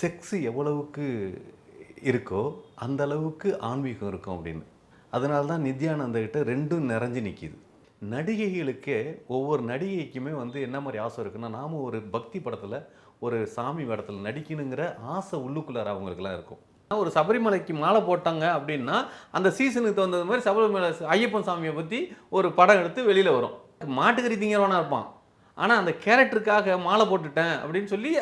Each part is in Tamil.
செக்ஸ் எவ்வளவுக்கு இருக்கோ அந்த அளவுக்கு ஆன்மீகம் இருக்கும் அப்படின்னு. அதனால தான் நித்யானந்தகிட்ட ரெண்டும் நிறைஞ்சு நிற்கிது நடிகைகளுக்கே ஒவ்வொரு நடிகைக்குமே வந்து என்ன மாதிரி ஆசை இருக்குன்னா நாம் ஒரு பக்தி படத்தில் ஒரு சாமி படத்தில் நடிக்கணுங்கிற ஆசை உள்ளுக்குள்ளார அவங்களுக்குலாம் இருக்கும். ஒரு சபரிமலைக்கு மாலை போட்டாங்க அப்படின்னா அந்த சீசனுக்கு தகுந்தது மாதிரி சபரிமலை ஐயப்பன் சாமியை பற்றி ஒரு படம் எடுத்து வெளியில் வரும். மாட்டுக்கறி திங்கிறவனா இருப்பான். ஆனால் அந்த கேரக்டருக்காக மாலை போட்டுட்டேன் அப்படின்னு சொல்லி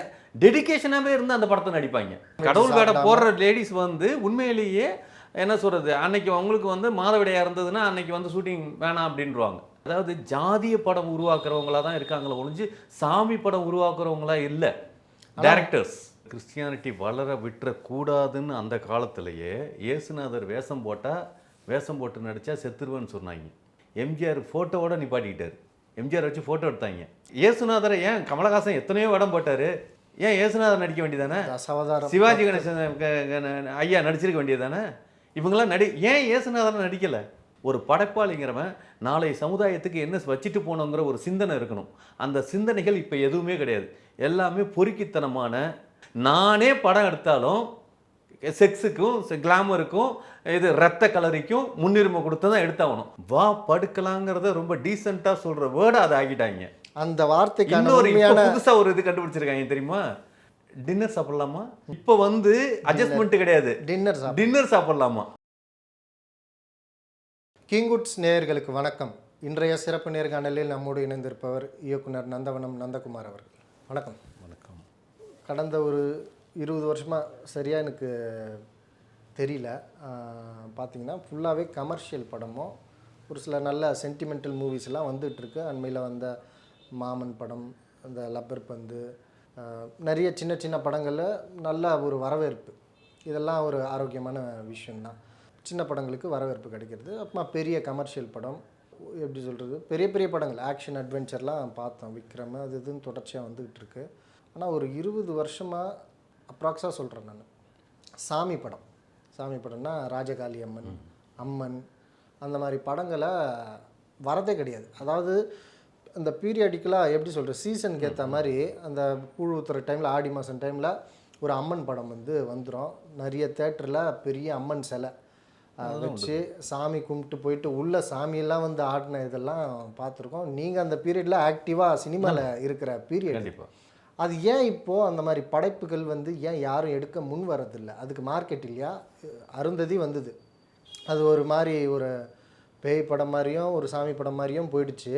டெடிகேஷனாகவே இருந்து அந்த படத்தை நடிப்பாங்க. கடவுள் வேட போடுற லேடிஸ் வந்து உண்மையிலேயே என்ன சொல்கிறது அன்னைக்கு அவங்களுக்கு வந்து மாதவிடையாக இருந்ததுன்னா அன்னைக்கு வந்து ஷூட்டிங் வேணாம் அப்படின்றவாங்க. அதாவது ஜாதிய படம் உருவாக்குறவங்களா தான் இருக்காங்களே ஒழிஞ்சு சாமி படம் உருவாக்குறவங்களா இல்லை. டேரக்டர்ஸ் கிறிஸ்டியானிட்டி வளர விட்டுறக்கூடாதுன்னு அந்த காலத்திலேயே இயேசுநாதர் வேஷம் போட்டால் வேஷம் போட்டு நடித்தா செத்துருவேன்னு சொன்னாங்க. எம்ஜிஆர் ஃபோட்டோவோட நிப்பாட்டிக்கிட்டார். எம்ஜிஆர் வச்சு ஃபோட்டோ எடுத்தாங்க. இயேசுநாதரை ஏன் கமலஹாசன் எத்தனையோ இடம் போட்டார்? ஏன் இயேசுநாதர் நடிக்க வேண்டியதானே? சிவாஜி கணேசன் ஐயா நடிச்சிருக்க வேண்டியதானே? இவங்களாம் நடி ஏன் இயேசுநாதர் நடிக்கலை? ஒரு படைப்பாளிங்கிறவன் நாளை சமுதாயத்துக்கு என்ன வச்சுட்டு போகணுங்கிற ஒரு சிந்தனை இருக்கணும். அந்த சிந்தனைகள் இப்போ எதுவுமே கிடையாது. எல்லாமே பொறுக்கித்தனமான நானே படம் எடுத்தாலும் செக்ஸுக்கும் கிளாமருக்கும் இது ரத்த கலரிக்கும் முன்னுரிமை கொடுத்து தான் எடுத்தாகணும். வா படுக்கலாங்கிறத ரொம்ப டீசெண்டாக சொல்கிற வேர்டை அதை ஆக்கிட்டாங்க. அந்த வார்த்தைக்கான இன்னொரு இப்போ உண்மையான புதுசா ஒரு இது கண்டுபிடிச்சிருக்காங்க தெரியுமா? டின்னர் சாப்பிடலாமா? இப்போ வந்து அட்ஜஸ்ட்மெண்ட் கிடையாது. டின்னர் டின்னர் சாப்பிடலாமா? கிங்குட்ஸ் நேயர்களுக்கு வணக்கம். இன்றைய சிறப்பு நேர்காணலில் நம்மோடு இணைந்திருப்பவர் இயக்குனர் நந்தவனம் நந்தகுமார் அவர்கள். வணக்கம். வணக்கம். கடந்த ஒரு இருபது வருஷமாக சரியாக எனக்கு தெரியல. பார்த்தீங்கன்னா ஃபுல்லாகவே கமர்ஷியல் படமும் ஒரு சில நல்ல சென்டிமெண்டல் மூவிஸ்லாம் வந்துகிட்ருக்கு அண்மையில் வந்த மாமன் படம் அந்த லப்பர் பந்து நிறைய சின்ன சின்ன படங்களில் நல்ல ஒரு வரவேற்பு. இதெல்லாம் ஒரு ஆரோக்கியமான விஷயந்தான் சின்ன படங்களுக்கு வரவேற்பு கிடைக்கிறது. அப்புறமா பெரிய கமர்ஷியல் படம் எப்படி சொல்கிறது பெரிய பெரிய படங்கள் ஆக்ஷன் அட்வென்ச்சர்லாம் பார்த்தோம். விக்ரம் அது இதுன்னு தொடர்ச்சியாக வந்துக்கிட்டு இருக்கு ஆனால் ஒரு இருபது வருஷமாக அப்ராக்ஸாக சொல்கிறேன் நான். சாமி படம். சாமி படம்னா ராஜகாளி அம்மன் அம்மன் அந்த மாதிரி படங்களை வரதே கிடையாது. அதாவது அந்த பீரியாடிக்கலாக எப்படி சொல்கிறது சீசனுக்கு ஏற்ற மாதிரி அந்த கூழ் ஊற்றுற டைமில் ஆடி மாதம் டைமில் ஒரு அம்மன் படம் வந்து வந்துடும் நிறைய தேட்டரில் பெரிய அம்மன் சிலை வச்சு சாமி கும்பிட்டு போயிட்டு உள்ள சாமியெல்லாம் வந்து ஆடின இதெல்லாம் பார்த்துருக்கோம். நீங்கள் அந்த பீரியடில் ஆக்டிவாக சினிமாவில் இருக்கிற பீரியட் அது ஏன் இப்போது அந்த மாதிரி படைப்புகள் வந்து ஏன் யாரும் எடுக்க முன் வரதில்லை அதுக்கு மார்க்கெட் இல்லையா? அருந்ததி வந்தது. அது ஒரு மாதிரி ஒரு பேய் படம் மாதிரியும் ஒரு சாமி படம் மாதிரியும் போயிடுச்சு.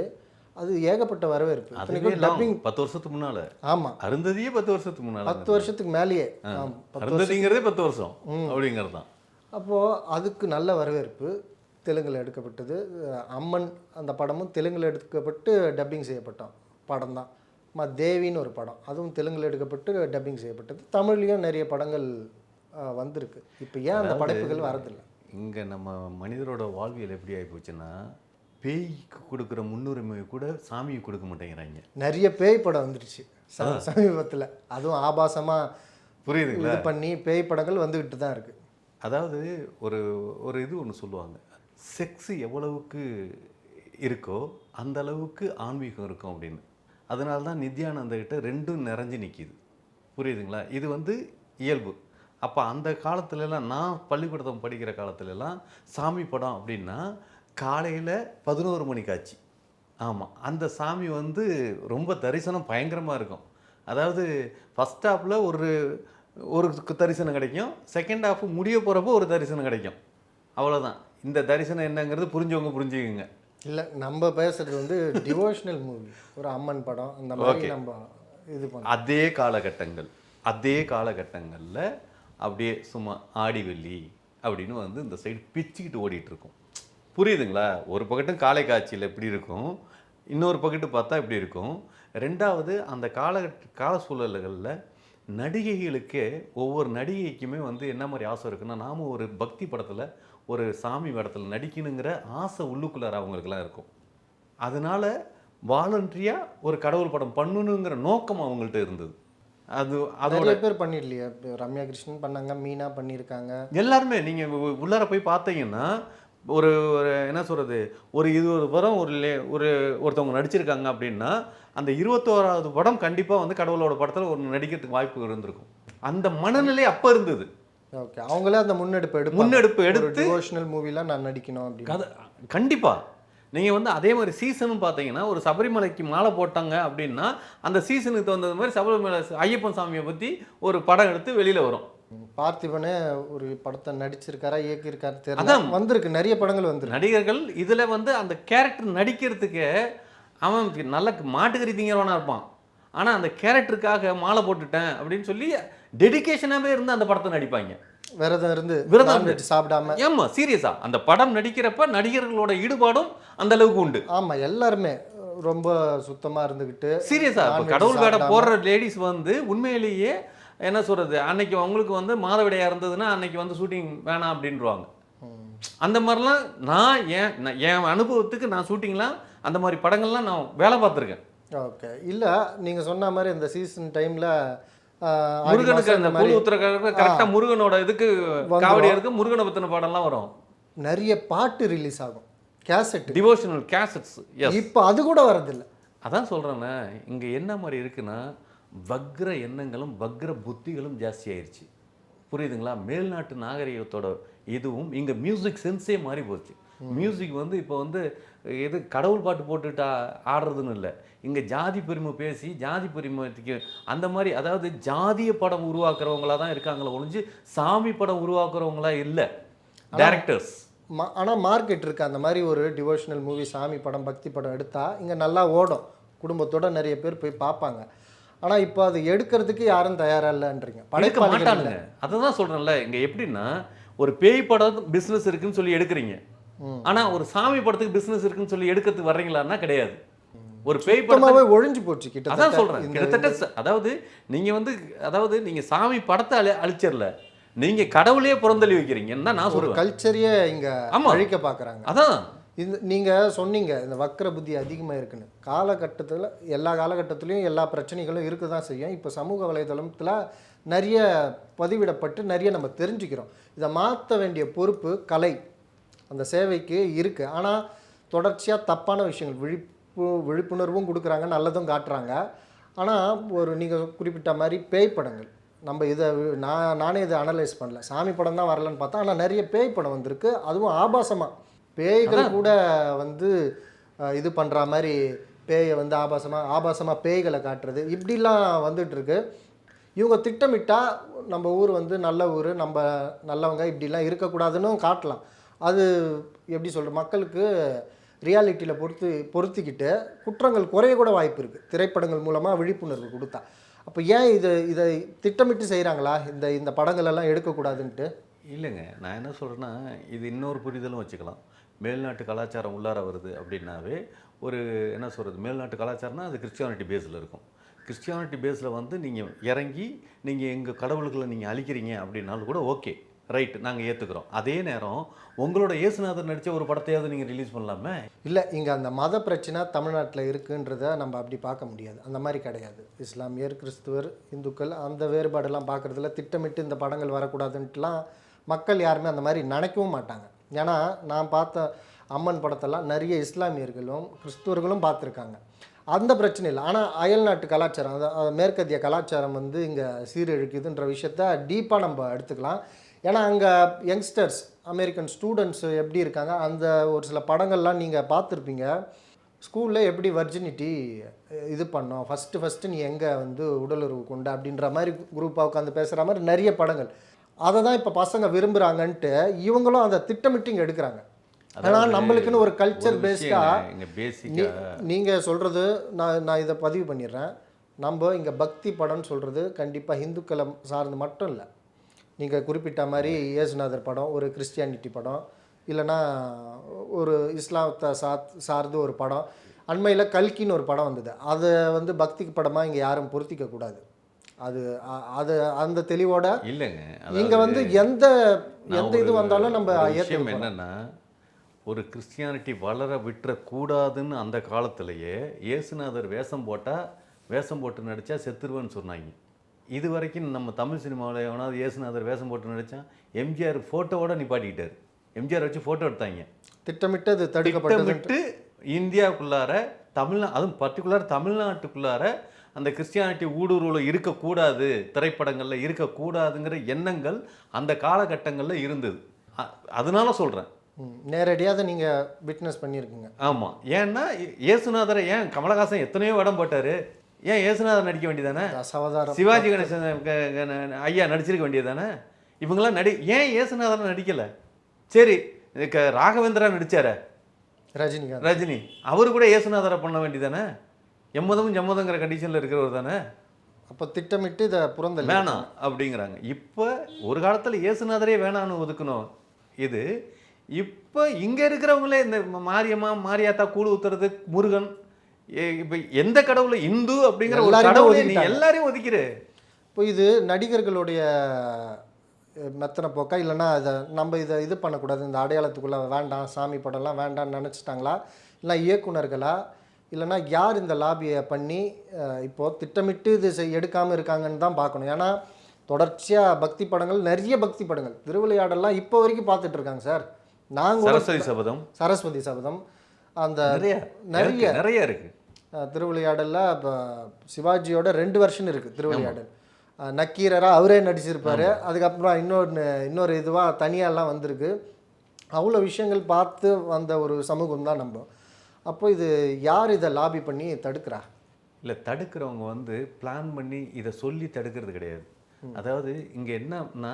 அது ஏகப்பட்ட வரவேற்பு. அதுவே டப்பிங். பத்து வருஷத்துக்கு முன்னால. ஆமாம் அருந்ததியே பத்து வருஷத்துக்கு முன்னால. பத்து வருஷத்துக்கு மேலேயே. ஆம். அருந்ததிங்கிறதே பத்து வருஷம் அப்படிங்கிறது தான் அப்போது அதுக்கு நல்ல வரவேற்பு. தெலுங்கில் எடுக்கப்பட்டது. அம்மன் அந்த படமும் தெலுங்கில் எடுக்கப்பட்டு டப்பிங் செய்யப்பட்டோம் படம் தான் மா தேவின்னு ஒரு படம். அதுவும் தெலுங்கில் எடுக்கப்பட்டு டப்பிங் செய்யப்பட்டது. தமிழ்லேயும் நிறைய படங்கள் வந்திருக்கு. இப்போ ஏன் அந்த படைப்புகள் வரதில்லை? இங்க நம்ம மனிதரோட வாழ்வியல் எப்படி ஆகி போச்சுன்னா பேய்க்கு கொடுக்குற முன்னுரிமை கூட சாமிக்கு கொடுக்க மாட்டேங்கிறாங்க. நிறைய பேய் படம் வந்துருச்சு சமீபத்தில். அதுவும் ஆபாசமாக புரியுதுங்களா? இது பண்ணி பேய் படங்கள் வந்துக்கிட்டு தான் இருக்குது அதாவது ஒரு ஒரு இது ஒன்று சொல்லுவாங்க. செக்ஸ் எவ்வளவுக்கு இருக்கோ அந்த அளவுக்கு ஆன்மீகம் இருக்கும் அப்படின்னு. அதனால தான் நித்யானந்தகிட்ட ரெண்டும் நிறைஞ்சு நிற்கிது புரியுதுங்களா? இது வந்து இயல்பு. அப்போ அந்த காலத்துலலாம் நான் பள்ளிக்கூடத்தம் படிக்கிற காலத்துலலாம் சாமி படம் அப்படின்னா காலையில் பதினோரு மணி காட்சி ஆமாம் அந்த சாமி வந்து ரொம்ப தரிசனம் பயங்கரமாக இருக்கும். அதாவது ஃபஸ்ட் ஹாஃபில் ஒரு ஒரு தரிசனம் கிடைக்கும். செகண்ட் ஹாஃப் முடிய போகிறப்போ ஒரு தரிசனம் கிடைக்கும். அவ்வளோதான் இந்த தரிசனம் என்னங்கிறது புரிஞ்சவங்க புரிஞ்சுக்குங்க. இல்லை நம்ம பேசுறது வந்து டிவோஷனல் மூவி ஒரு அம்மன் படம் அந்த மாதிரி. நம்ம இது பண்ணோம். அதே காலகட்டங்கள் அதே காலகட்டங்களில் அப்படியே சும்மா ஆடி வெள்ளி அப்படின்னு வந்து இந்த சைடு பிச்சுக்கிட்டு ஓடிட்டு இருக்கும் புரியுதுங்களா? ஒரு பக்கட்டும் காலை காட்சியில் எப்படி இருக்கும்? இன்னொரு பக்கத்து பார்த்தா இப்படி இருக்கும்? ரெண்டாவது அந்த கால கால சூழல்களில் நடிகைகளுக்கே ஒவ்வொரு நடிகைக்குமே வந்து என்ன மாதிரி ஆசை இருக்குன்னா நாம ஒரு பக்தி படத்தில் ஒரு சாமி படத்தில் நடிக்கணுங்கிற ஆசை உள்ளுக்குள்ளார அவங்களுக்குலாம் இருக்கும். அதனால வாலண்டரியாக ஒரு கடவுள் படம் பண்ணணுங்கிற நோக்கம் அவங்கள்ட்ட இருந்தது. அது அதோட பேர் பண்ணிடலையா. ரம்யா கிருஷ்ணன் பண்ணாங்க மீனா பண்ணியிருக்காங்க. எல்லாருமே நீங்கள் உள்ளார போய் பார்த்தீங்கன்னா ஒரு ஒரு என்ன சொல்கிறது ஒரு இருபது படம் ஒரு லே- ஒரு ஒருத்தவங்க நடிச்சிருக்காங்க அப்படின்னா அந்த இருபத்தோராவது படம் கண்டிப்பாக வந்து கடவுளோட படத்தில் ஒரு நடிக்கிறதுக்கு வாய்ப்பு இருந்திருக்கும். அந்த மனநிலை அப்போ இருந்தது. ஓகே அவங்களே அந்த முன்னெடுப்பு எடுப்பாங்க. முன்னெடுப்பு எடுத்து டிவோஷனல் மூவிலாம் நான் நடிக்கணும் அப்படின்னு. கதை கண்டிப்பா. நீங்கள் வந்து அதே மாதிரி சீசனும் பார்த்தீங்கன்னா ஒரு சபரிமலைக்கு மாலை போட்டாங்க அப்படின்னா அந்த சீசனுக்கு தகுந்தது மாதிரி சபரிமலை ஐயப்பன் சாமியை பற்றி ஒரு படம் எடுத்து வெளியில் வரும். பார்த்திபனே ஒரு படத்தை நடிச்சிருக்காரா இயக்கியிருக்காரு தெரியல. அதான். வந்திருக்கு நிறைய படங்கள் வந்திருக்கு. நடிகர்கள் இதில் வந்து அந்த கேரக்டர் நடிக்கிறதுக்கு அவன் நல்ல மாட்டுக்கறி திங்கிறவனா இருப்பான். ஆனால் அந்த கேரக்டருக்காக மாலை போட்டுட்டேன் அப்படின்னு சொல்லி டெடிகேஷனாகவே இருந்து அந்த படத்தை நடிப்பாங்க. விரதம் இருந்து விரதம் சாப்பிடாம. ஏம்மா சீரியஸா அந்த படம் நடிக்கிறப்ப நடிகர்களோட ஈடுபாடும் அந்த அளவுக்கு உண்டு. ஆமா எல்லாருமே ரொம்ப சுத்தமா இருந்துகிட்டு சீரியஸா கடவுள் வேட. போடுற லேடிஸ் வந்து உண்மையிலேயே என்ன சொல்றது அன்னைக்கு அவங்களுக்கு வந்து மாதவிடையா இருந்ததுன்னா அன்னைக்கு வந்து ஷூட்டிங் வேணாம் அப்படின்றவாங்க. ம். அந்த மாதிரிலாம் நான் நான் என் அனுபவத்துக்கு நான் ஷூட்டிங்லாம் அந்த மாதிரி படங்கள்லாம் நான் வேலை பார்த்துருக்கேன். ஓகே. இல்ல நீங்க சொன்ன மாதிரி இந்த சீசன் டைம்ல முருகனுக்கு அந்த கூழ் ஊத்துறக்காக கரெக்டாக முருகனோட இதுக்கு. காவடி இருக்கு முருகனை பத்தின படம்லாம் வரும். நிறைய பாட்டு ரிலீஸ் ஆகும். கேசட் டிவோஷனல் கேசட்ஸ் இப்போ அது கூட வரதில்ல அதான் சொல்கிறேண்ணே இங்கே என்ன மாதிரி இருக்குன்னா வக்ர எண்ணங்களும் வக்ர புத்திகளும் ஜாஸ்தி ஆயிருச்சு. புரியுதுங்களா? மேல்நாட்டு நாகரிகத்தோட இதுவும் இங்கே மியூசிக் சென்ஸே மாறி போச்சு. மியூசிக் வந்து இப்போ வந்து எது கடவுள் பாட்டு போட்டுட்டா ஆடுறதுன்னு இல்லை. இங்கே ஜாதி பெருமை பேசி ஜாதி பெருமைக்கு அந்த மாதிரி அதாவது ஜாதிய படம் உருவாக்குறவங்களா தான் இருக்காங்களே ஒழிஞ்சு சாமி படம் உருவாக்குறவங்களா இல்லை. டேரக்டர்ஸ் மா ஆனால் மார்க்கெட் இருக்கு. அந்த மாதிரி ஒரு டிவோஷனல் மூவி சாமி படம் பக்தி படம் எடுத்தா இங்கே நல்லா ஓடும். குடும்பத்தோட நிறைய பேர் போய் பார்ப்பாங்க. ஆனால் இப்போ அது எடுக்கிறதுக்கு யாரும் தயாரா இல்லைன்றீங்க. படைப்பாளிகள் மாட்டானுங்க. அதை தான் சொல்கிறேன்ல இங்கே எப்படின்னா ஒரு பேய் படம் பிஸ்னஸ் இருக்குன்னு சொல்லி எடுக்கிறீங்க. ஆனா ஒரு சாமி படத்துக்கு பிஸ்னஸ் இருக்குன்னு சொல்லி எடுக்கிறதுக்கு வர்றீங்களான்னா கிடையாது. ஒரு பேய் படம் சுத்தமாவே ஒழிஞ்சு போச்சு அதான் கிட்டத்தட்ட சொல்றேன். இந்த- கிட்டத்தட்ட அதாவது நீங்க வந்து அதாவது நீங்க சாமி படத்தை அழி அழிச்சிடல. நீங்க கடவுளே புறந்தள்ளி வைக்கிறீங்கன்னு தான் நான் சொல்றேன் கல்ச்சரையே இங்க. அழிக்க பார்க்கறாங்க அதான். இந்த நீங்க சொன்னீங்க இந்த வக்ர புத்தி அதிகமா இருக்குன்னு. காலகட்டத்துல எல்லா காலகட்டத்திலையும் எல்லா பிரச்சனைகளும் இருக்க தான் செய்யும். இப்போ சமூக வலைதளத்துல நிறைய பதிவிடப்பட்டு நிறைய நம்ம தெரிஞ்சுக்கிறோம். இதை மாற்ற வேண்டிய பொறுப்பு கலை. அந்த சேவைக்கு இருக்கு. ஆனா தொடர்ச்சியா தப்பான விஷயங்கள் விழிப்பு விழிப்புணர்வும் கொடுக்குறாங்க நல்லதும் காட்டுறாங்க. ஆனா ஒரு நீங்க குறிப்பிட்ட மாதிரி பேய் படங்கள். நம்ம இதை நான் நானே இதை அனலைஸ் பண்ணல. சாமி படம் தான் வரலன்னு பார்த்தா ஆனால் நிறைய பேய் படம் வந்திருக்கு. அதுவும் ஆபாசமாக பேய்கள் கூட வந்து இது பண்ணுற மாதிரி பேயை வந்து ஆபாசமாக ஆபாசமாக பேய்களை காட்டுறது. இப்படிலாம் வந்துட்டு இருக்கு. இவங்க திட்டமிட்டா நம்ம ஊர் வந்து நல்ல ஊர் நம்ம நல்லவங்க இப்படிலாம் இருக்கக்கூடாதுன்னு காட்டலாம். அது எப்படி சொல்கிற மக்களுக்கு ரியாலிட்டியில் பொறுத்து பொருத்திக்கிட்டு குற்றங்கள் குறைய கூட வாய்ப்பு இருக்குது திரைப்படங்கள் மூலமாக விழிப்புணர்வு கொடுத்தா. அப்போ ஏன் இது இதை திட்டமிட்டு செய்கிறாங்களா இந்த இந்த படங்கள் எல்லாம் எடுக்கக்கூடாதுன்ட்டு? இல்லைங்க. நான் என்ன சொல்கிறேன்னா இது இன்னொரு புரிதலும் வச்சுக்கலாம். மேல்நாட்டு கலாச்சாரம் உள்ளார வருது அப்படின்னாவே ஒரு என்ன சொல்கிறது மேல்நாட்டு கலாச்சாரம்னா அது கிறிஸ்டியானிட்டி பேஸில் இருக்கும். கிறிஸ்டியானிட்டி பேஸில் வந்து நீங்கள் இறங்கி நீங்கள் எங்கள் கடவுள்களை நீங்கள் அழிக்கிறீங்க அப்படின்னாலும் கூட ஓகே ரைட் நாங்கள் ஏற்றுக்கிறோம் அதே நேரம் உங்களோட இயேசுநாதர் நடித்த ஒரு படத்தையாவது நீங்கள் ரிலீஸ் பண்ணலாமே? இல்லை இங்கே அந்த மத பிரச்சனை தமிழ்நாட்டில் இருக்குன்றத நம்ம அப்படி பார்க்க முடியாது. அந்த மாதிரி கிடையாது. இஸ்லாமியர் கிறிஸ்துவர் இந்துக்கள் அந்த வேறுபாடெல்லாம் பார்க்குறதுல திட்டமிட்டு இந்த படங்கள் வரக்கூடாதுன்ட்டுலாம் மக்கள் யாருமே அந்த மாதிரி நினைக்கவும் மாட்டாங்க. ஏன்னா நான் பார்த்த அம்மன் படத்தெல்லாம் நிறைய இஸ்லாமியர்களும் கிறிஸ்துவர்களும் பார்த்துருக்காங்க. அந்த பிரச்சனை இல்லை. ஆனால் அயல்நாட்டு கலாச்சாரம் அதாவது மேற்கத்திய கலாச்சாரம் வந்து இங்கே சீரழிக்குதுன்ற விஷயத்த டீப்பாக நம்ம எடுத்துக்கலாம். ஏன்னா அங்கே யங்ஸ்டர்ஸ் அமெரிக்கன் ஸ்டூடெண்ட்ஸ் எப்படி இருக்காங்க அந்த ஒரு சில படங்கள்லாம் நீங்கள் பார்த்துருப்பீங்க. ஸ்கூலில் எப்படி வர்ஜினிட்டி இது பண்ணோம்? ஃபஸ்ட்டு ஃபஸ்ட்டு நீ எங்கே வந்து உடலுறவு கொண்ட? அப்படின்ற மாதிரி குரூப்பாக உட்காந்து பேசுகிற மாதிரி நிறைய படங்கள். அதை தான் இப்போ பசங்க விரும்புகிறாங்கன்ட்டு இவங்களும் அந்த திட்டமிட்டு இங்கே எடுக்கிறாங்க. ஆனால் நம்மளுக்குன்னு ஒரு கல்ச்சர் பேஸ்டாக நீங்கள் சொல்கிறது நான் நான் இதை பதிவு பண்ணிடுறேன். நம்ம இங்கே பக்தி படம்னு சொல்கிறது கண்டிப்பாக இந்துக்களை சார்ந்து மட்டும் இல்லை. நீங்கள் குறிப்பிட்ட மாதிரி இயேசுநாதர் படம் ஒரு கிறிஸ்டியானிட்டி படம் இல்லைன்னா ஒரு இஸ்லாமத்தை சாத் சார்ந்து ஒரு படம் அண்மையில் கல்கின்னு ஒரு படம் வந்தது. அதை வந்து பக்தி படமாக இங்கே யாரும் பொருத்திக்க கூடாது. அது அது அந்த தெளிவோட இல்லைங்க. இங்கே வந்து எந்த எந்த இது வந்தாலும் நம்ம விஷயம் என்னன்னா ஒரு கிறிஸ்டியானிட்டி வளர விட்டுறக்கூடாதுன்னு அந்த காலத்திலேயே இயேசுநாதர் வேஷம் போட்டால் வேஷம் போட்டு நடித்தா செத்துருவேன்னு சொன்னாங்க. இது வரைக்கும் நம்ம தமிழ் சினிமாவில் எவனாவது இயேசுநாதர் வேஷம் போட்டு நடித்தான் எம்ஜிஆர் ஃபோட்டோவோட நிப்பாட்டிக்கிட்டார் எம்ஜிஆர் வச்சு ஃபோட்டோ எடுத்தாங்க. திட்டமிட்டு அது தடுக்கப்பட்டது திட்டமிட்டு இந்தியாவுக்குள்ளார தமிழ்நா அதுவும் பர்டிகுலர் தமிழ்நாட்டுக்குள்ளார அந்த கிறிஸ்டியானிட்டி ஊடுருவில் இருக்கக்கூடாது திரைப்படங்களில் இருக்கக்கூடாதுங்கிற எண்ணங்கள் அந்த காலகட்டங்களில் இருந்தது. அதனால சொல்கிறேன் நேரடியாக அதை நீங்கள் விட்னஸ் பண்ணியிருக்கீங்க. ஆமாம் ஏன்னா இயேசுநாதரை ஏன் கமலஹாசன் எத்தனையோ இடம் போட்டார் ஏன் இயேசுநாதர் நடிக்க வேண்டியதானே சவதாரம் சிவாஜி கணேசன் ஐயா நடிச்சிருக்க வேண்டியதானே இவங்கெல்லாம் நடி ஏன் இயேசுநாதர் நடிக்கலை? சரி ராகவேந்திரா நடிச்சாரே. ரஜினிகாந்த். ரஜினி அவர் கூட இயேசுநாதரை பண்ண வேண்டியதானே எம்மதமும் ஜம்மதங்கிற கண்டிஷனில் இருக்கிறவர் தானே அப்போ திட்டமிட்டு இதை புறந்தள்ளி. வேணாம் அப்படிங்கிறாங்க. இப்போ ஒரு காலத்தில் இயேசுநாதரே வேணான்னு ஒதுக்கணும். இது இப்போ இங்கே இருக்கிறவங்களே இந்த மாரியம்மா மாரியாத்தா கூழ் ஊத்துறது முருகன் இப்போ எந்த கடவுளை இந்து அப்படிங்கிற ஒரு கடவுளை நீ. எல்லாரையும் ஒதுக்கிற இப்போ இது நடிகர்களுடைய மெத்தனை போக்கா? இல்லைன்னா இதை நம்ம இதை இது பண்ணக்கூடாது. இந்த அடையாளத்துக்குள்ளே வேண்டாம் சாமி படம்லாம் வேண்டாம்னு நினச்சிட்டாங்களா? இல்லை இயக்குனர்களா? இல்லைன்னா யார் இந்த லாபியை பண்ணி அஹ், இப்போ திட்டமிட்டு இது எடுக்காமல் இருக்காங்கன்னு தான் பார்க்கணும். ஏன்னா தொடர்ச்சியாக பக்தி படங்கள் நிறைய பக்தி படங்கள். திருவிளையாடல்லாம் இப்போ வரைக்கும் பார்த்துட்டு இருக்காங்க சார். நாங்கள் சரஸ்வதி சபதம். சரஸ்வதி சபதம். அந்த நிறைய நிறைய இருக்கு, நிறைய இருக்கு. அஹ், திருவிளையாடல்ல இப்போ சிவாஜியோட ரெண்டு வருஷன் இருக்குது திருவிளையாடல். அஹ், நக்கீரரா அவரே நடிச்சிருப்பாரு. அதுக்கப்புறம் இன்னொன்று இன்னொரு இதுவாக தனியாலாம் வந்திருக்கு. அவ்வளோ விஷயங்கள் பார்த்து வந்த ஒரு சமூகம் தான் நம்ம. அப்போ இது யார் இதை லாபி பண்ணி தடுக்கிறா? இல்லை தடுக்கிறவங்க வந்து பிளான் பண்ணி இதை சொல்லி தடுக்கிறது கிடையாது. அதாவது இங்கே என்னன்னா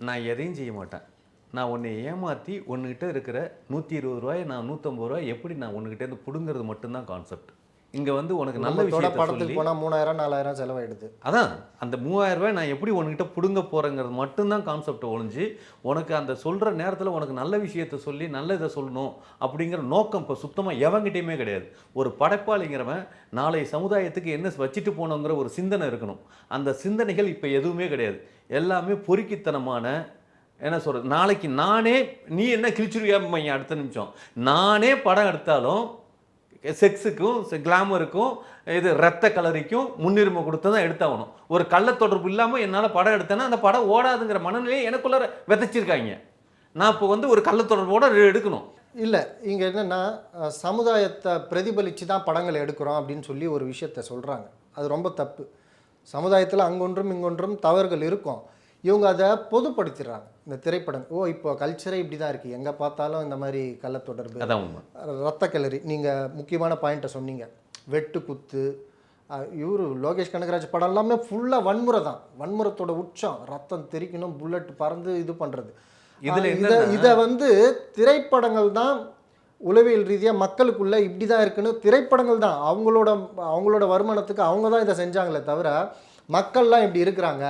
நான் எதையும் செய்ய மாட்டேன். நான் உன்னை ஏமாற்றி உன்கிட்ட இருக்கிற நூற்றி இருபது ரூபாய் நான் நூற்றம்பது ரூபாய் எப்படி நான் உன்கிட்ட இருந்து பிடுங்கிறது மட்டும்தான் கான்செப்ட் இங்கே வந்து உனக்கு நல்ல விஷயத்தை படத்துக்கு போனால் மூணாயிரம் நாலாயிரம் செலவாயிடுது. அதான் அந்த மூவாயிரம் ரூபாய் நான் எப்படி உன்கிட்ட பிடுங்க போகிறேங்கிறது மட்டும்தான் கான்செப்ட் ஒழிஞ்சு உனக்கு அந்த சொல்கிற நேரத்தில் உனக்கு நல்ல விஷயத்தை சொல்லி நல்ல இதை சொல்லணும் அப்படிங்கிற நோக்கம் இப்போ சுத்தமாக எவங்கிட்டையுமே கிடையாது. ஒரு படைப்பாளிங்கிறவன் நாளை சமுதாயத்துக்கு என்ன வச்சுட்டு போனோங்கிற ஒரு சிந்தனை இருக்கணும். அந்த சிந்தனைகள் இப்போ எதுவுமே கிடையாது. எல்லாமே பொறுக்கித்தனமான என்ன சொல்கிறது நாளைக்கு நானே நீ என்ன கிழிச்சிருவியா அடுத்த நிமிஷம். நானே படம் எடுத்தாலும் செக்ஸுக்கும் கிளாமருக்கும் இது ரத்த கலரிக்கும் முன்னுரிமை கொடுத்து தான் எடுத்தாகணும். ஒரு கள்ள தொடர்பு இல்லாமல் என்னால் படம் எடுத்தேன்னா அந்த படம் ஓடாதுங்கிற மனநிலையை எனக்குள்ள விதைச்சிருக்காங்க. நான் இப்போ வந்து ஒரு கள்ள தொடர்போடு எடுக்கணும். இல்லை இங்கே என்னென்னா சமுதாயத்தை பிரதிபலித்து தான் படங்களை எடுக்கிறோம் அப்படின்னு சொல்லி ஒரு விஷயத்த சொல்கிறாங்க அது ரொம்ப தப்பு. சமுதாயத்தில் அங்கொன்றும் இங்கொன்றும் தவறுகள் இருக்கும். இவங்க அதை பொதுப்படுத்திடுறாங்க. இந்த திரைப்படம் ஓ இப்போ கல்ச்சரே இப்படி தான் இருக்குது எங்கே பார்த்தாலும் இந்த மாதிரி கள்ளத்தொடர்பு அதான் உண்மை. ரத்த கிளறி. நீங்கள் முக்கியமான பாயிண்ட்டை சொன்னீங்க. வெட்டு குத்து இவர் லோகேஷ் கனகராஜ் படம் எல்லாமே ஃபுல்லாக வன்முறை தான். வன்முறத்தோட உச்சம் ரத்தம் தெறிக்கணும் புல்லட் பறந்து இது பண்ணுறது இதுல இதை இதை வந்து திரைப்படங்கள் தான் உளவியல் ரீதியாக மக்களுக்குள்ள இப்படி தான் இருக்குன்னு திரைப்படங்கள் தான். அவங்களோட அவங்களோட வருமானத்துக்கு அவங்க தான் இதை செஞ்சாங்களே தவிர மக்கள்லாம் இப்படி இருக்கிறாங்க.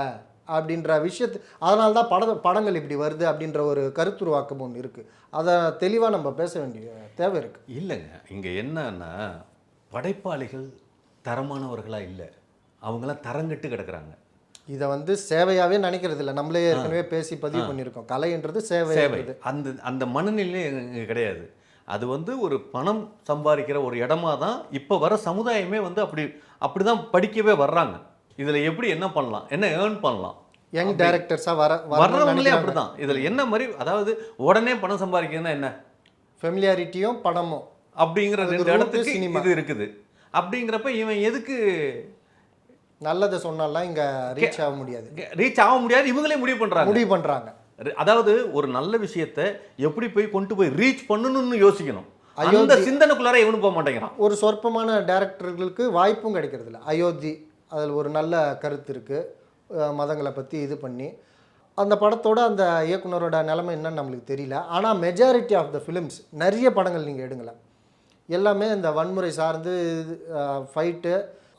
அப்படின்ற விஷயத்து அதனால தான் பட படங்கள் இப்படி வருது அப்படின்ற ஒரு கருத்துருவாக்கம் ஒன்று இருக்குது அதை தெளிவாக நம்ம பேச வேண்டிய தேவை இருக்குது இல்லைங்க. இங்கே என்னன்னா படைப்பாளிகள் தரமானவர்களா இல்லை. அவங்களாம் தரங்கட்டு கிடக்குறாங்க. இதை வந்து சேவையாகவே நினைக்கிறது இல்லை. நம்மளே ஏற்கனவே பேசி பதிவு பண்ணியிருக்கோம். கலைன்றது சேவை அந்த அந்த மனநிலை கிடையாது. அது வந்து ஒரு பணம் சம்பாதிக்கிற ஒரு இடமா தான் இப்போ வர சமுதாயமே வந்து அப்படி அப்படி தான் படிக்கவே வர்றாங்க. இதில் எப்படி என்ன பண்ணலாம்? என்ன ஏர்ன் பண்ணலாம்? யங் டைரக்டர்ஸாக வர வர்றவங்களே அப்படிதான். இதில் என்ன மாதிரி அதாவது உடனே பணம் சம்பாதிக்கிறதுனா என்ன? ஃபெமிலியாரிட்டியும் படமும் அப்படிங்கிற ரெண்டு இடத்துக்கு. இது இருக்குது. அப்படிங்கிறப்ப இவன் எதுக்கு நல்லதை சொன்னாலாம் இங்கே ரீச் ஆக முடியாது. ரீச் ஆக முடியாது. இவங்களே முடிவு பண்ணுறாங்க முடிவு பண்ணுறாங்க அதாவது ஒரு நல்ல விஷயத்த எப்படி போய் கொண்டு போய் ரீச் பண்ணணும்னு யோசிக்கணும். அந்த சிந்தனைக்குள்ளார இவனு போக மாட்டேங்கிறான். ஒரு சொற்பமான டேரக்டர்களுக்கு வாய்ப்பும் கிடைக்கிறது இல்லை அயோத்தி அதில் ஒரு நல்ல கருத்து இருக்குது மதங்களை பற்றி இது பண்ணி. அந்த படத்தோட அந்த இயக்குனரோட நிலைமை என்னன்னு நம்மளுக்கு தெரியல. ஆனால் மெஜாரிட்டி ஆஃப் த ஃபிலிம்ஸ் நிறைய படங்கள் நீங்கள் எடுங்களேன். எல்லாமே இந்த வன்முறை சார்ந்து ஃபைட்டு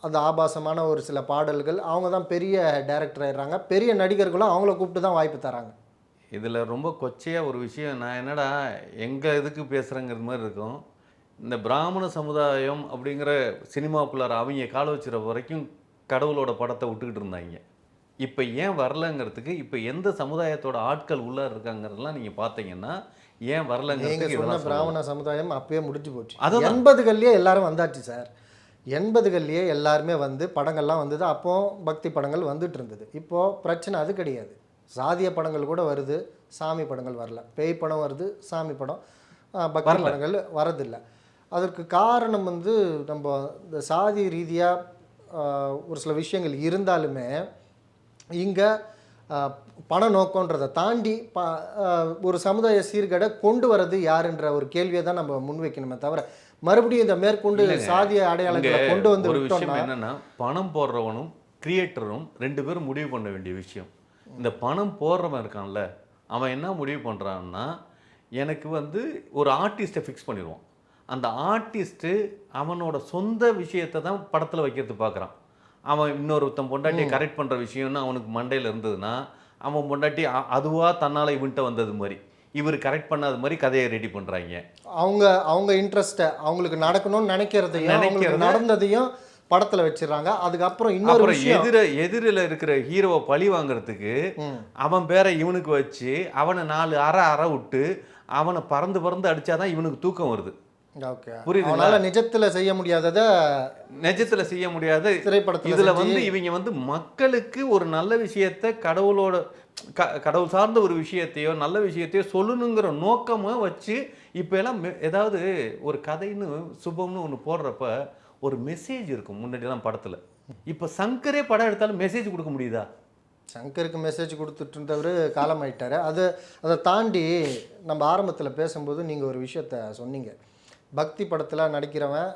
அந்த ஆபாசமான ஒரு சில பாடல்கள் அவங்க தான் பெரிய டேரக்டர் ஆயிடுறாங்க. பெரிய நடிகர்களும் அவங்கள கூப்பிட்டு தான் வாய்ப்பு தராங்க. இதில் ரொம்ப கொச்சையாக ஒரு விஷயம் நான் என்னடா எங்கள் இதுக்கு பேசுகிறேங்கிற மாதிரி இருக்கும். இந்த பிராமண சமுதாயம் அப்படிங்கிற சினிமாக்குள்ளார அவங்க கால வச்சுற வரைக்கும் கடவுளோட படத்தை விட்டுக்கிட்டு இருந்தாங்க. இப்போ ஏன் வரலங்கிறதுக்கு இப்போ எந்த சமுதாயத்தோட ஆட்கள் உள்ளார இருக்காங்கிறதெல்லாம் நீங்கள் பார்த்தீங்கன்னா ஏன் நீங்க வரலங்கிறதுக்கு சொன்ன. பிராமண சமுதாயம் அப்பயே முடிஞ்சு போச்சு. அதுதான். எண்பதுகள்லயே எல்லாரும் வந்தாச்சு சார் எண்பதுகள்லயே எல்லாருமே வந்து படங்கள்லாம் வந்தது. அப்போ பக்தி படங்கள் வந்துட்டு இருந்தது. இப்போ பிரச்சனை அது கிடையாது. சாதிய படங்கள் கூட வருது சாமி படங்கள் வரல. பேய் படம் வருது சாமி படம். பக்தி படங்கள் வரதில்லை. அதற்கு காரணம் வந்து நம்ம இந்த சாதி ரீதியாக ஒரு சில விஷயங்கள் இருந்தாலுமே இங்கே பண நோக்கன்றதை தாண்டி ப ஒரு சமுதாய சீர்கேடை கொண்டு வர்றது யாருன்ற ஒரு கேள்வியை தான் நம்ம முன்வைக்கணுமே தவிர மறுபடியும் இந்த மேற்கொண்டு சாதிய அடையாளங்களை கொண்டு வந்து ஒரு விஷயம் என்னன்னா பணம் போடுறவனும் கிரியேட்டரும் ரெண்டு பேரும் முடிவு பண்ண வேண்டிய விஷயம். இந்த பணம் போடுறவன் இருக்கான்ல அவன் என்ன முடிவு பண்றான்னா எனக்கு வந்து ஒரு ஆர்டிஸ்ட்டை ஃபிக்ஸ் பண்ணிடுவான். அந்த ஆர்டிஸ்ட்டு அவனோட சொந்த விஷயத்தை தான் படத்தில் வைக்கிறது பார்க்குறான். அவன் இன்னொருத்தன் பொண்டாட்டியை கரெக்ட் பண்ணுற விஷயம்னு அவனுக்கு மண்டையில் இருந்ததுன்னா அவன் பொண்டாட்டி அ- அதுவா தன்னால் இவன்ட்ட வந்தது மாதிரி இவர் கரெக்ட் பண்ணாத மாதிரி கதையை ரெடி பண்ணுறாங்க அவங்க அவங்க இன்ட்ரெஸ்ட்டை அவங்களுக்கு நடக்கணும்னு நினைக்கிறதையும் அவங்களுக்கு நடந்ததையும் படத்துல வச்சிடறாங்க. அதுக்கப்புறம் இன்னொரு எதிர எதிரில் இருக்கிற ஹீரோவை பழி வாங்குறதுக்கு. அவன் பேரை இவனுக்கு வச்சு அவனை நாலு அரை அரை விட்டு அவனை பறந்து பறந்து அடிச்சாதான் இவனுக்கு தூக்கம் வருது. அவனால நிஜத்துல செய்ய முடியாததை நிஜத்துல செய்ய முடியாத. திரைப்படத்துல இதுல வந்து இவங்க வந்து மக்களுக்கு ஒரு நல்ல விஷயத்த கடவுளோட க கடவுள் சார்ந்த ஒரு விஷயத்தையோ நல்ல விஷயத்தையோ சொல்லணுங்கிற நோக்கமா வச்சு இப்போ எல்லாம் ஏதாவது ஒரு கதைன்னு சுபம்னு ஒன்று போடுறப்ப ஒரு மெசேஜ் இருக்கும் முன்னாடிலாம் படத்துல. இப்போ சங்கரே படம் எடுத்தாலும் மெசேஜ் கொடுக்க முடியுதா? சங்கருக்கு மெசேஜ் கொடுத்துட்டு இருந்தவர் காலமாயிட்டாரு. அது அதை தாண்டி நம்ம ஆரம்பத்தில் பேசும்போது நீங்கள் ஒரு விஷயத்த சொன்னீங்க. பக்தி படத்தில் நடிக்கிறவன்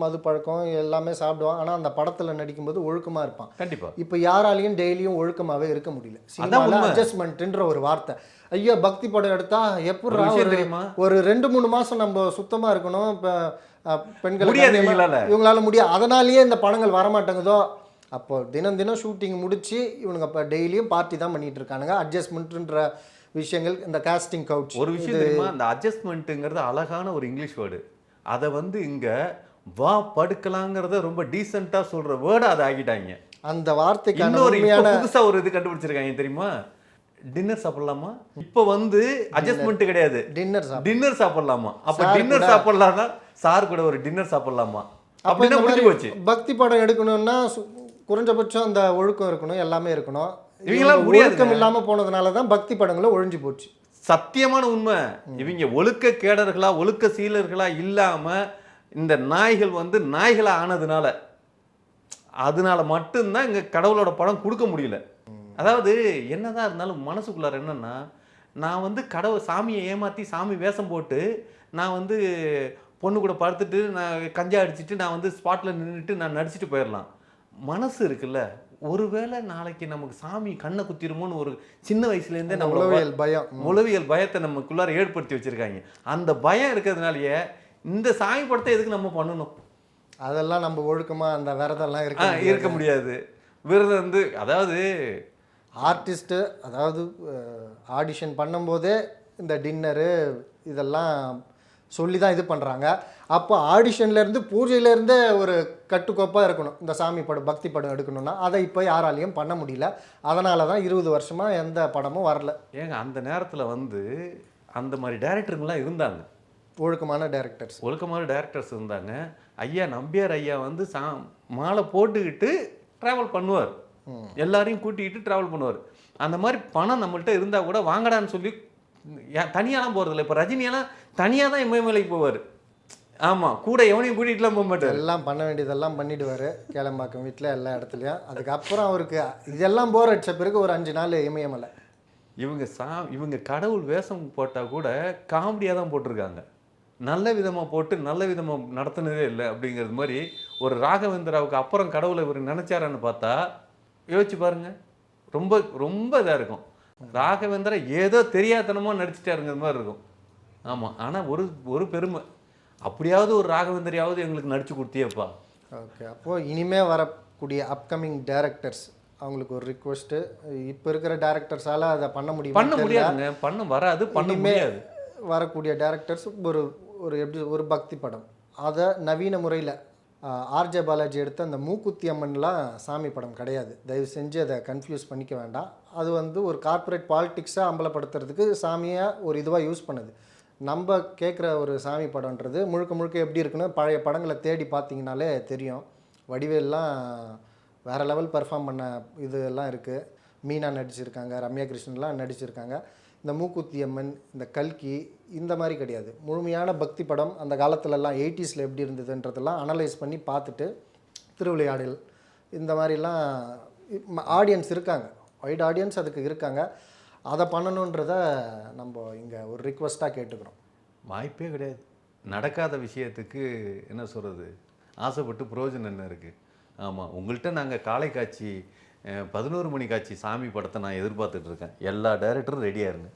மது பழக்கம் எல்லாமே சாப்பிடுவான். ஆனால் அந்த படத்தில் நடிக்கும்போது ஒழுக்கமாக இருப்பான். கண்டிப்பா. இப்போ யாராலையும் டெய்லியும் ஒழுக்கமாவே இருக்க முடியல. சினிமாவில் உண்மை. அட்ஜஸ்ட்மெண்ட்ன்ற ஒரு வார்த்தை. ஐயோ பக்தி படம் எடுத்தா எப்படி தெரியுமா? ஒரு ரெண்டு மூணு மாசம் நம்ம சுத்தமா இருக்கணும். இப்போ பெண்கள் இவங்களால. முடியாது அதனாலேயே இந்த படங்கள் வரமாட்டேங்குதோ? அப்போ தினம் தினம் ஷூட்டிங் முடிச்சு இவனுங்க இப்போ டெய்லியும் பார்ட்டி தான் பண்ணிட்டு இருக்கானுங்க. அட்ஜஸ்ட்மெண்ட்ன்ற விஷயங்கள் இந்த காஸ்டிங் கவுச் ஒரு விஷயம் தெரியுமா? அந்த அட்ஜஸ்ட்மெண்ட்டுங்கிறது அழகான ஒரு இங்கிலீஷ் வேர்டு அதை வந்து இங்க வா படுக்கலாங்கிறத ரொம்ப டீசெண்டா சொல்ற வேர்டை அதை ஆக்கிட்டாங்க. அந்த வார்த்தைக்கான இன்னொரு இப்போ உண்மையான புதுசா ஒரு இது கண்டுபிடிச்சிருக்காங்க தெரியுமா? டின்னர் சாப்பிடலாமா? இப்போ வந்து அட்ஜஸ்ட்மெண்ட் கிடையாது. டின்னர் டின்னர் சாப்பிடலாமா? அப்ப டின்னர் சாப்பிடலாம்னா சார் கூட ஒரு டின்னர் சாப்பிடலாமா? அப்போ அப்படின்னா இந்த முடிஞ்சு போச்சு. பக்தி படம் எடுக்கணும்னா குறைஞ்சபட்சம் அந்த ஒழுக்கம் இருக்கணும் எல்லாமே இருக்கணும். இவங்களால இவங்க முடியாதுங்க. ஒழுக்கம் இல்லாம போனதுனால தான் பக்தி படங்களும் ஒழிஞ்சு போச்சு. சத்தியமான உண்மை. இவங்க ஒழுக்க கேடர்களா ஒழுக்க சீலர்களா இல்லாம இந்த நாய்கள் வந்து நாய்களா ஆனதுனால. அதனால மட்டும்தான் இங்க கடவுளோட படம் கொடுக்க முடியல. அதாவது என்னதான் இருந்தாலும் மனசுக்குள்ளார என்னன்னா நான் வந்து கடவுள் சாமியை ஏமாத்தி சாமி வேஷம் போட்டு நான் வந்து பொண்ணு கூட படுத்துட்டு நான் கஞ்சா அடிச்சிட்டு நான் வந்து ஸ்பாட்ல நின்றுட்டு நான் நடிச்சிட்டு போயிடலாம் மனசு இருக்குல்ல. ஒருவேளை நாளைக்கு நமக்கு சாமி கண்ணை குத்திருமோன்னு ஒரு சின்ன வயசுலேருந்தே நம்ம உளவியல் பயம். உளவியல் பயத்தை நமக்குள்ளார ஏற்படுத்தி வச்சிருக்காங்க. அந்த பயம் இருக்கிறதுனாலயே இந்த சாமி படத்தை எதுக்கு நம்ம பண்ணணும்? அதெல்லாம் நம்ம ஒழுக்கமா அந்த விரதம்லாம் ஆ, இருக்க இருக்க முடியாது. விரதம் வந்து அதாவது ஆர்டிஸ்ட்டு அதாவது ஆடிஷன் பண்ணும்போதே இந்த டின்னரு இதெல்லாம் சொல்லி தான் இது பண்ணுறாங்க அப்போ ஆடிஷன்லேருந்து பூஜையிலேருந்தே ஒரு கட்டுக்கோப்பாக இருக்கணும். இந்த சாமி படம் பக்தி படம் எடுக்கணும்னா அதை இப்போ யாராலையும் பண்ண முடியல. அதனால தான் இருபது வருஷமாக எந்த படமும் வரல. ஏங்க அந்த நேரத்துல வந்து அந்த மாதிரி டேரக்டருங்களாம் இருந்தாங்க. ஒழுக்கமான டைரக்டர்ஸ் ஒழுக்கமான டேரக்டர்ஸ் இருந்தாங்க. ஐயா நம்பியார் ஐயா வந்து சா மாலை போட்டுக்கிட்டு ட்ராவல் பண்ணுவார். எல்லாரையும் கூட்டிக்கிட்டு ட்ராவல் பண்ணுவார். அந்த மாதிரி பணம் நம்மள்ட்ட இருந்தால் கூட வாங்கடான்னு சொல்லி தனியாலாம் போகிறதில்ல இப்போ ரஜினியெல்லாம் தனியாக தான் இமயமலைக்கு போவார். ஆமாம் கூட எவனையும் கூட்டிகிட்டுலாம் போக மாட்டார். எல்லாம் பண்ண வேண்டியதெல்லாம் பண்ணிடுவார் கேளம்பாக்கம் வீட்டில் எல்லா இடத்துலையும். அதுக்கப்புறம் அவருக்கு இதெல்லாம் போர் அடிச்ச பிறகு ஒரு அஞ்சு நாள் இமயமலை இவங்க சா இவங்க கடவுள் வேஷம் போட்டால் கூட காமெடியாக தான் போட்டிருக்காங்க. நல்ல விதமாக போட்டு நல்ல விதமாக நடத்துனதே இல்லை அப்படிங்கிறது மாதிரி ஒரு ராகவேந்திராவுக்கு அப்புறம் கடவுளை இவர் நினைச்சாரான்னு பார்த்தா யோசிச்சு பாருங்க. ரொம்ப ரொம்ப இதாக இருக்கும். ராகவேந்திரா ஏதோ தெரியாதனமா நடிச்சிட்டாருங்கிற மாதிரி இருக்கும். ஆமாம் ஆனால் ஒரு ஒரு பெருமை. அப்படியாவது ஒரு ராகவேந்தரையாவது எங்களுக்கு நடிச்சு கொடுத்தியப்பா. ஓகே அப்போது இனிமே வரக்கூடிய அப்கமிங் டேரக்டர்ஸ் அவங்களுக்கு ஒரு ரிக்வெஸ்ட்டு இப்போ இருக்கிற டேரக்டர்ஸால் அதை பண்ண முடியுமா பண்ண முடியாதுங்க. பண்ண வராது பண்ண முடியாது. வரக்கூடிய டேரக்டர்ஸ் ஒரு ஒரு எப்படி ஒரு பக்தி படம். அதை நவீன முறையில் ஆர்ஜே பாலாஜி எடுத்த அந்த மூக்குத்தி அம்மன்லாம் சாமி படம் கிடையாது. தயவு செஞ்சு அதை கன்ஃபியூஸ் பண்ணிக்க வேண்டாம். அது வந்து ஒரு கார்ப்பரேட் பாலிட்டிக்ஸாக அம்பலப்படுத்துறதுக்கு சாமியாக ஒரு இதுவாக யூஸ் பண்ணுது நம்ம கேட்குற ஒரு சாமி படம்ன்றது முழுக்க முழுக்க எப்படி இருக்குன்னு பழைய படங்களை தேடி பார்த்தீங்கனாலே தெரியும் வடிவேல்லாம் வேறு லெவல் பெர்ஃபார்ம் பண்ண இது எல்லாம் இருக்குது மீனா நடிச்சிருக்காங்க ரம்யா கிருஷ்ணன்லாம் நடிச்சிருக்காங்க இந்த மூக்குத்தி அம்மன் இந்த கல்கி இந்த மாதிரி கிடையாது முழுமையான பக்தி படம் அந்த காலத்துலலாம் எயிட்டிஸில் எப்படி இருந்ததுன்றதெல்லாம் அனலைஸ் பண்ணி பார்த்துட்டு திருவிளையாடல் இந்த மாதிரிலாம் ஆடியன்ஸ் இருக்காங்க வைட் ஆடியன்ஸ் அதுக்கு இருக்காங்க. அதை பண்ணணுன்றத நம்ம இங்கே ஒரு ரிக்வெஸ்ட்டாக கேட்டுக்கிறோம். வாய்ப்பே கிடையாது. நடக்காத விஷயத்துக்கு என்ன சொல்கிறது ஆசைப்பட்டு புரோஜனம் என்ன இருக்குது ஆமாம் உங்கள்கிட்ட நாங்கள் காலை காட்சி பதினோரு மணி காட்சி சாமி படத்தை நான் எதிர்பார்த்துட்ருக்கேன் எல்லா டேரக்டரும் ரெடியாக இருங்க.